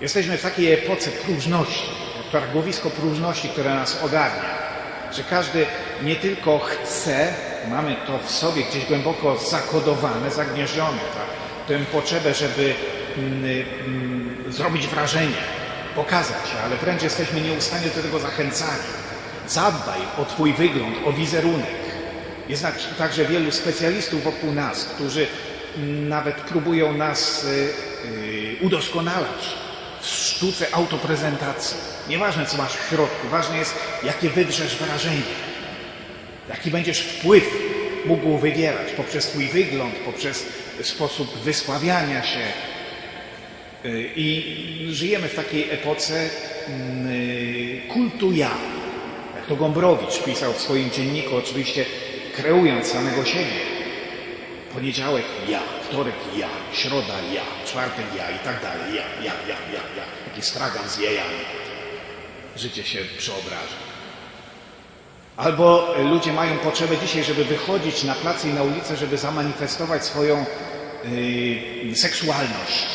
Jesteśmy w takiej epoce próżności, targowisko próżności, które nas ogarnia. Że każdy nie tylko chce, mamy to w sobie gdzieś głęboko zakodowane, zagnieżdżone, tak? tę potrzebę, żeby mm, mm, zrobić wrażenie, pokazać się, ale wręcz jesteśmy nieustannie do tego zachęcani. Zadbaj o Twój wygląd, o wizerunek. Jest tak- także wielu specjalistów wokół nas, którzy mm, nawet próbują nas y, y, udoskonalać sztuce autoprezentacji. Nieważne, co masz w środku, ważne jest, jakie wywrzesz wrażenie, jaki będziesz wpływ mógł wywierać poprzez Twój wygląd, poprzez sposób wysławiania się. Y, I żyjemy w takiej epoce mm, y, kultu ja. Jak to Gombrowicz pisał w swoim dzienniku, oczywiście kreując samego siebie. Poniedziałek ja, wtorek ja, środa ja, czwartek ja i tak dalej. Ja, ja, ja, ja, ja. Taki stragan z jajami. Życie się przeobraża. Albo ludzie mają potrzebę dzisiaj, żeby wychodzić na plac i na ulicę, żeby zamanifestować swoją yy, seksualność.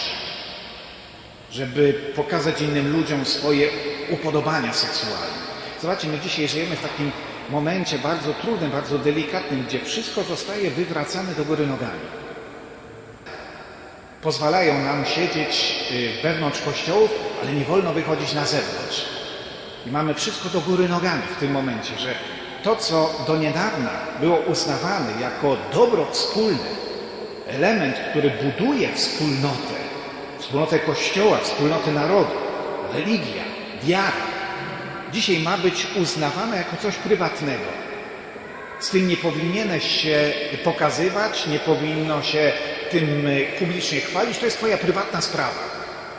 Żeby pokazać innym ludziom swoje upodobania seksualne. Zobaczcie, my dzisiaj żyjemy w takim momencie bardzo trudnym, bardzo delikatnym, gdzie wszystko zostaje wywracane do góry nogami. Pozwalają nam siedzieć y, wewnątrz kościołów, ale nie wolno wychodzić na zewnątrz. I mamy wszystko do góry nogami w tym momencie, że to, co do niedawna było uznawane jako dobro wspólne, element, który buduje wspólnotę, wspólnotę Kościoła, wspólnotę narodu, religia, wiara, dzisiaj ma być uznawana jako coś prywatnego. Z tym nie powinieneś się pokazywać, nie powinno się tym y, publicznie chwalić, to jest Twoja prywatna sprawa.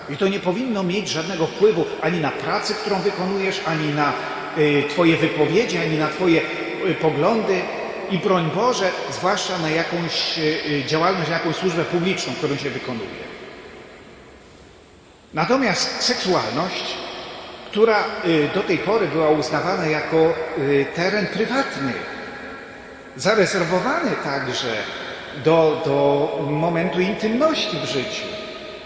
I to nie powinno mieć żadnego wpływu ani na pracę, którą wykonujesz, ani na y, Twoje wypowiedzi, ani na Twoje y, poglądy. I broń Boże, zwłaszcza na jakąś działalność, na jakąś służbę publiczną, którą się wykonuje. Natomiast seksualność, która y, do tej pory była uznawana jako y, teren prywatny, zarezerwowany także do, do momentu intymności w życiu,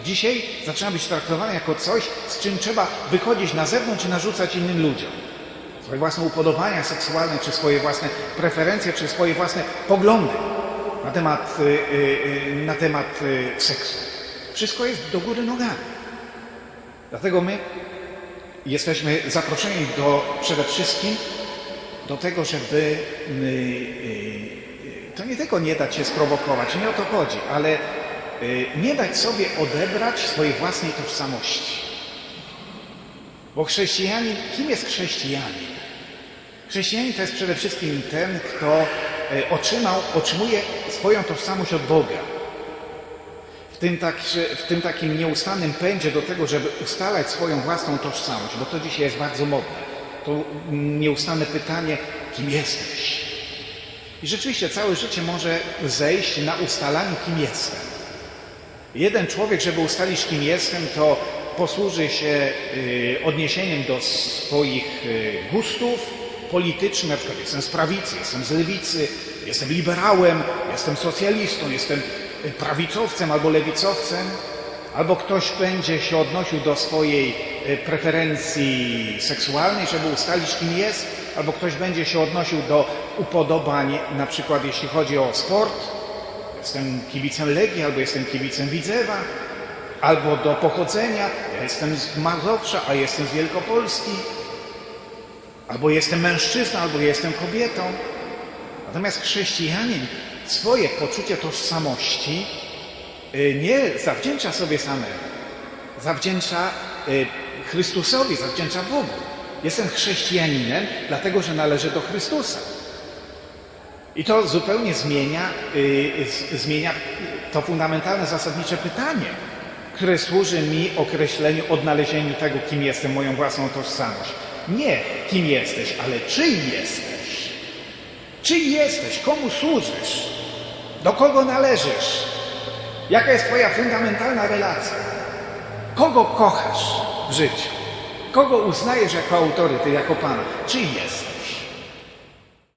dzisiaj zaczyna być traktowana jako coś, z czym trzeba wychodzić na zewnątrz i narzucać innym ludziom. Swoje własne upodobania seksualne, czy swoje własne preferencje, czy swoje własne poglądy na temat, y, na temat seksu. Wszystko jest do góry nogami. Dlatego my jesteśmy zaproszeni do, przede wszystkim do tego, żeby y, y, to nie tylko nie dać się sprowokować, nie o to chodzi, ale y, nie dać sobie odebrać swojej własnej tożsamości. Bo chrześcijanin, kim jest chrześcijanin? Chrześcijanin to jest przede wszystkim ten, kto otrzymał, otrzymuje swoją tożsamość od Boga tym, tak, w tym takim nieustannym pędzie do tego, żeby ustalać swoją własną tożsamość, bo to dzisiaj jest bardzo modne. To nieustanne pytanie, kim jesteś? I rzeczywiście całe życie może zejść na ustalaniu, kim jestem. Jeden człowiek, żeby ustalić, kim jestem, to posłuży się y, odniesieniem do swoich y, gustów politycznych, na przykład jestem z prawicy, jestem z lewicy, jestem liberałem, jestem socjalistą, jestem prawicowcem albo lewicowcem, albo ktoś będzie się odnosił do swojej y, preferencji seksualnej, żeby ustalić, kim jest, albo ktoś będzie się odnosił do upodobań, na przykład jeśli chodzi o sport, jestem kibicem Legii, albo jestem kibicem Widzewa, albo do pochodzenia, jestem z Mazowsza, a jestem z Wielkopolski, albo jestem mężczyzną, albo jestem kobietą. Natomiast chrześcijanin swoje poczucie tożsamości y, nie zawdzięcza sobie samemu, zawdzięcza y, Chrystusowi, zawdzięcza Bogu. Jestem chrześcijaninem, dlatego że należę do Chrystusa. I to zupełnie zmienia, y, zmienia to fundamentalne, zasadnicze pytanie, które służy mi określeniu, odnalezieniu tego, kim jestem, moją własną tożsamość. Nie kim jesteś, ale czyj jesteś. Czyj jesteś, komu służysz, do kogo należysz, jaka jest Twoja fundamentalna relacja, kogo kochasz w życiu, kogo uznajesz jako autorytet, jako Pana, czyj jesteś.